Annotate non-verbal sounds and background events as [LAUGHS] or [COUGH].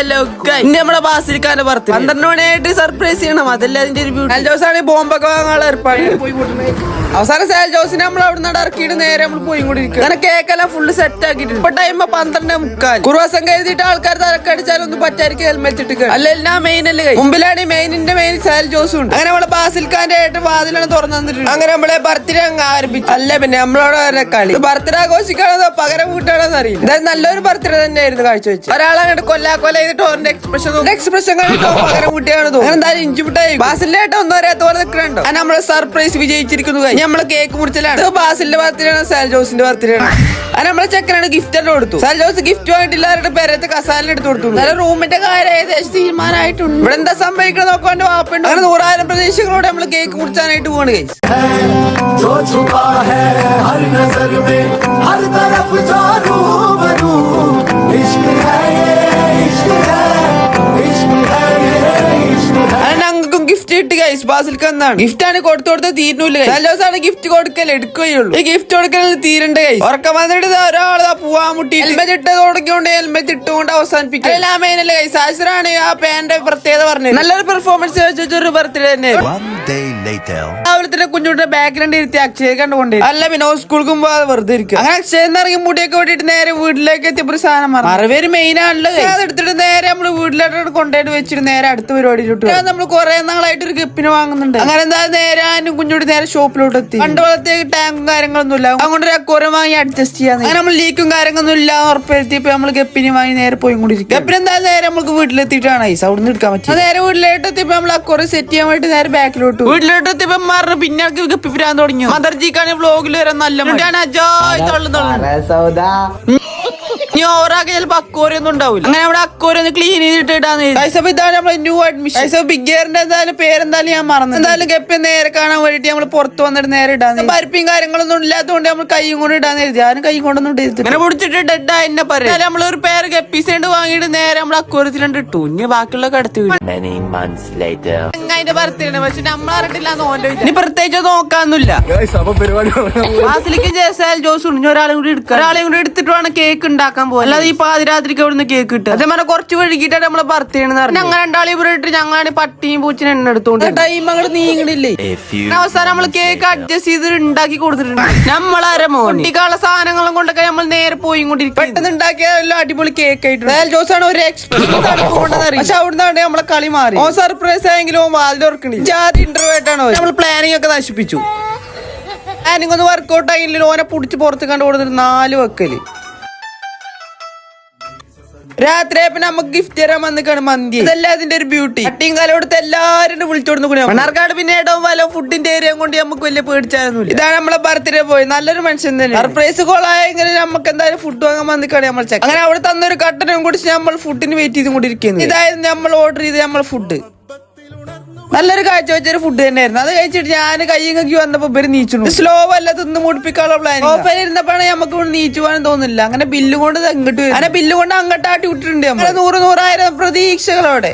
ഇനി നമ്മുടെ ബാസിലിക്കാന്റെ ബർത്ത് പന്ത്രണ്ട് മണിയായിട്ട് സർപ്രൈസ് ചെയ്യണം. അതല്ല അതിന്റെ ഒരു ബ്യൂട്ടി ജോസ് ആണ് ബോംബൊക്കെ വാങ്ങാനുള്ള ഏർപ്പാട്. പോയി അവസാനം സാൽ ജോസിനെ നമ്മൾ അവിടെ നിന്ന് ഇറക്കിയിട്ട് നേരെ നമ്മൾ പോയി കൊണ്ടിരിക്കും അങ്ങനെ കേക്കെല്ലാം ഫുള്ള് സെറ്റ് ആക്കിയിട്ടുണ്ട്. ഇപ്പൊ ടൈം പന്ത്രണ്ടേ മുക്കാൽ. കുറുവാസം കരുതിയിട്ട് ആൾക്കാർ തലക്കടിച്ചാലൊന്നും പറ്റായിരിക്കും ഹെൽമെറ്റ് ഇട്ട് അല്ല മെയിൻ അല്ലേ മുമ്പിലാണ് മെയിനിന്റെ മെയിൻ സാൽ ജോസും ഉണ്ട്. അങ്ങനെ നമ്മളെ ബാസിൽക്കാന്റെ ആയിട്ട് വാതിലാണ് തുറന്നു തന്നിട്ടുണ്ട്. അങ്ങനെ നമ്മളെ ബർത്ത്ഡേ അങ്ങ് ആരംഭിച്ചു. അല്ല പിന്നെ നമ്മളോട് വരെ കളി. ബർത്ത്ഡേ ആഘോഷിക്കാണോ പകരം വീട്ടാണോന്ന് അറിയില്ല നല്ലൊരു ബർത്ത്ഡേ തന്നെയായിരുന്നു കാഴ്ചവെച്ച് ഒരാളങ്ങോട്ട് കൊല്ലാ കൊല ചെയ്തിട്ട്? ഓന്റെ എക്സ്പ്രഷൻ എക്സ്പ്രഷൻ കണ്ടിട്ട് പകരം കൂട്ടിയാണ് തോന്നുന്നത്. അങ്ങനെ എന്തായാലും ഇഞ്ചി മിഠായി ബാസിലായിട്ട് ഒന്നും അറിയാത്ത പോലെ നിൽക്കണുണ്ടോ നമ്മളെ സർപ്രൈസ് വിജയിച്ചിരിക്കുന്നു കഴിഞ്ഞ് നമ്മളെ കേക്ക് മുറിച്ചലാണ്. ബാസിലിന്റെ ബർത്ത്ഡേ ആണ് സാൽ ജോസിന്റെ ബർത്ത്ഡേ ആണ്. അങ്ങനെ നമ്മളെ ചെക്കനാണ് ഗിഫ്റ്റ് എല്ലാം കൊടുത്തു. സാൽ ജോസ് ഗിഫ്റ്റ് വാങ്ങിയിട്ടില്ല അവരുടെ പേരത്തെ കസാലിന് എടുത്ത് കൊടുത്തു. നല്ല റൂമിന്റെ കാര്യം ഏകദേശം തീരുമാനമായിട്ടുണ്ട്. ഇവിടെ എന്താ സംഭവിക്കണം നോക്കാൻ എന്റെ വാപ്പുണ്ട് അങ്ങനെ നൂറായിരം പ്രതീക്ഷകളോടെ നമ്മൾ കേക്ക് മുറിച്ചാനായിട്ട് പോവാണ് കഴിച്ചു ഗിഫ്റ്റ് കിട്ടി ഗൈസ് ബാസിൽക്ക് എന്നാണ് ഗിഫ്റ്റ് ആണ് കൊടുത്തു കൊടുത്ത തീരുന്നില്ല ദിവസമാണ് ഗിഫ്റ്റ് കൊടുക്കൽ എടുക്കുകയുള്ളൂ. ഈ ഗിഫ്റ്റ് കൊടുക്കൽ തീരണ്ട ഗൈസ് ഉറക്കം വന്നിട്ട് ദാ ഒരാൾ പോവാൻ മുട്ടി ഹെൽമെറ്റ് ഇട്ട് തുടങ്ങിയോണ്ട് ഹെൽമെറ്റ് ഇട്ടുകൊണ്ട് അവസാനിപ്പിക്കും. എല്ലാം മെയിനല്ലേ ഗൈസ് ആശുറാണ് ആ പേന്റെ പ്രത്യേകത പറഞ്ഞത്. നല്ലൊരു പെർഫോമൻസ് വെച്ചൊരു ബർത്ത്ഡേ തന്നെ. One day later. രാവിലെ തന്നെ കുഞ്ഞുണ്ടെ ബാക്കിലുണ്ട് ഇരുത്തി അക്ഷയ കണ്ടുകൊണ്ടേ അല്ല പിന്നെ സ്കൂൾക്കും പോകാതെ വെറുതെ ഇരിക്കും അങ്ങനെ അക്ഷയ ഇറങ്ങി മുടിയൊക്കെ വെട്ടിട്ട് നേരെ വീട്ടിലേക്ക് എത്തിയപ്പോൾ ഒരു സാധനം മറന്നു. അറുപേര് മെയിൻ ആണല്ലോ അത് എടുത്തിട്ട് നേരെ നമ്മൾ വീട്ടിലോട്ട് കൊണ്ടുപോയിട്ട് വെച്ചിട്ട് നേരെ അടുത്ത പരിപാടിയിലോട്ട് നമ്മൾ കുറെ നാളായിട്ട് ഒരു ഗപ്പിന് വാങ്ങുന്നുണ്ട്. അങ്ങനെ എന്താ നേരെ ആനും കുഞ്ഞുട്ടി നേരെ ഷോപ്പിലോട്ട് എത്തി. പണ്ട് പോലത്തേക്ക് ടാങ്കും കാര്യങ്ങളൊന്നും ഇല്ല. അതുകൊണ്ട് ഒരു അക്കോരം വാങ്ങി അഡ്ജസ്റ്റ് ചെയ്യാൻ അങ്ങനെ നമ്മൾ ലീക്കും കാര്യങ്ങളൊന്നും ഇല്ല ഉറപ്പുവരുത്തിയപ്പോ നമ്മൾ ഗപ്പിന് വാങ്ങി നേരെ പോയി കൊണ്ടിരിക്കും ഗപ്പിന് എന്താ നേരെ നമുക്ക് വീട്ടിലെത്തിയിട്ടാണ്. ഐസ് അവിടെ നിന്ന് എടുക്കാൻ പറ്റും നേരെ വീട്ടിലോട്ട് എത്തിയപ്പോ നമ്മൾ അക്കോറം സെറ്റ് ചെയ്യാൻ വേണ്ടി നേരെ ബാക്കിലോട്ട് വീട്ടിലോട്ട്. എത്തിയപ്പോ മാറിന് പിന്നെ ആൾക്ക് ഗപ്പി പിരാൻ തുടങ്ങി മദർജിക്കാണ് വ്ലോഗിൽ വരാൻ നല്ല മുടിയാണ് അജായ് തള്ളു തള്ളു. ഇനി ഓവറാക്കി ചിലപ്പോ അക്കോരി ഒന്നും ഉണ്ടാവില്ല. അങ്ങനെ നമ്മുടെ അക്കോറി ഒന്ന് ക്ലീൻ ചെയ്തിട്ട് ഇടാന്ന് കൈസപ്പ് ഇതാണ് നമ്മുടെ ന്യൂ അഡ്മിഷൻ കൈസപ്പ് ബിഗ്ഗേറിന്റെ എന്തായാലും പേരെന്തായാലും ഞാൻ മറന്നു എന്തായാലും ഗപ്പി നേരെ കാണാൻ വേണ്ടിട്ട് നമ്മൾ പുറത്ത് വന്നിട്ട് നേരെ ഇടാന്ന് പരിപ്പിയും കാര്യങ്ങളൊന്നും ഇല്ലാത്തതുകൊണ്ട് നമ്മൾ കൈയും കൊണ്ട് ഇടാന്ന് എഴുതി ആരും കൈയും കൊണ്ടൊന്നും ഇട്ടില്ല ഇങ്ങനെ പിടിച്ചിട്ട് ഡെഡ് എന്നെ പറയാം. നമ്മൾ ഒരു പേര് ഗപ്പീസ് കൊണ്ട് വാങ്ങിയിട്ട് നേരെ നമ്മൾ അക്കോരത്തിലുണ്ട് ഇട്ടു. ഇനി ബാക്കിയുള്ള കടത്തി. അതിന്റെ ബർത്ത്ഡേ പക്ഷെ നമ്മൾ അറിഞ്ഞിട്ടില്ല ഓന്റെ ഇനി പ്രത്യേകിച്ച് നോക്കാന്നില്ല ജയസാൽ ജോസ് ഉണ്ട്. ഒരാളെ ഒരാളും കൂടി എടുക്കാം. ഒരാളെ കൂടി എടുത്തിട്ട് വേണം കേക്ക് ഉണ്ടാക്കാൻ. പോകും അല്ലാതെ ഈ പാതിരാത്രിക്ക് അവിടുന്ന് കേക്ക് കിട്ടും അതേപോലെ കുറച്ച് വഴുകിട്ടാണ് നമ്മളെ ബർത്ത്ഡേ ഞങ്ങൾ രണ്ടാളി ഇവിടെ ഇട്ട് ഞങ്ങളാണ് പട്ടിയും പൂച്ചിനും എണ്ണ എടുത്തോണ്ട് ടൈം അങ്ങോട്ട് നീങ്ങണില്ലേ? അവസാനം നമ്മൾ കേക്ക് അഡ്ജസ്റ്റ് ചെയ്ത് ഉണ്ടാക്കി കൊടുത്തിട്ടുണ്ട്. നമ്മളാരെ മോണിക്കാളെ സാധനങ്ങളും കൊണ്ടൊക്കെ നമ്മൾ നേരെ പോയി കൊണ്ടിരിക്കും പെട്ടെന്ന് ഉണ്ടാക്കിയ എല്ലാം അടിപൊളി കേക്ക് ആയിട്ടുണ്ട്. ജോസ് ആണ് ഒരു [LAUGHS] കൊണ്ടെന്ന് പക്ഷെ അവിടുന്നാണ് നമ്മളെ കളി മാറി ഓ സർപ്രൈസ് ആയെങ്കിലും ഓ വാതിൽ ഓർക്കണി ജാതി ഇന്റർവ്യൂ ആയിട്ടാണ് നമ്മൾ പ്ലാനിങ് ഒക്കെ നശിപ്പിച്ചു. പ്ലാനിങ് ഒന്ന് വർക്കൗട്ട് ആയില്ലല്ലോ ഓനെ പുടിച്ച് പുറത്ത് കണ്ടു കൊടുത്തിട്ട് നാല് വെക്കൽ. രാത്രി നമുക്ക് ഗിഫ്റ്റ് തരാൻ വന്നിക്കാണ് മന്തി. ഇതല്ല അതിന്റെ ഒരു ബ്യൂട്ടി കട്ടിയും കാലം കൊടുത്ത് എല്ലാരും വിളിച്ചോടുന്നു കൂടി മണ്ണാർക്കാട് പിന്നെ ഇടവും വല ഫുഡിന്റെ ഏരിയ കൊണ്ട് നമുക്ക് വലിയ പേടിച്ചാലൊന്നുമില്ല ഇതാണ് നമ്മളെ ബർത്ത്ഡേ പോയി നല്ലൊരു മനുഷ്യൻ തന്നെ. സർപ്രൈസ് കോളായെങ്കിൽ നമുക്ക് എന്തായാലും ഫുഡ് വാങ്ങാൻ വന്നിക്കാണ് നമ്മൾ ചെക്ക് അങ്ങനെ അവിടെ തന്നൊരു കട്ടനും കുടിച്ച് നമ്മൾ ഫുഡിന് വെയിറ്റ് ചെയ്ത് കൊണ്ടിരിക്കുന്നത് ഇതായിരുന്നു നമ്മൾ ഓർഡർ ചെയ്ത് നമ്മൾ ഫുഡ് നല്ലൊരു കാഴ്ച വെച്ചൊരു ഫുഡ് തന്നെയായിരുന്നു. അത് കഴിച്ചിട്ട് ഞാൻ കയ്യും വന്നപ്പോ ഇവർ നീച്ചു സ്ലോ അല്ല തിന്ന് മുടിപ്പിക്കാനുള്ള പ്ലാൻ ഓഫർ ഇരുന്നപ്പോഴാണ് നമുക്ക് നീച്ചു പോകാൻ തോന്നുന്നില്ല. അങ്ങനെ ബില്ല് കൊണ്ട് അങ്ങോട്ട് അങ്ങനെ ബില്ല് കൊണ്ട് അങ്ങോട്ട് ആട്ടി വിട്ടിട്ടുണ്ട് നമ്മൾ നൂറ് നൂറായിരം പ്രതീക്ഷകളോടെ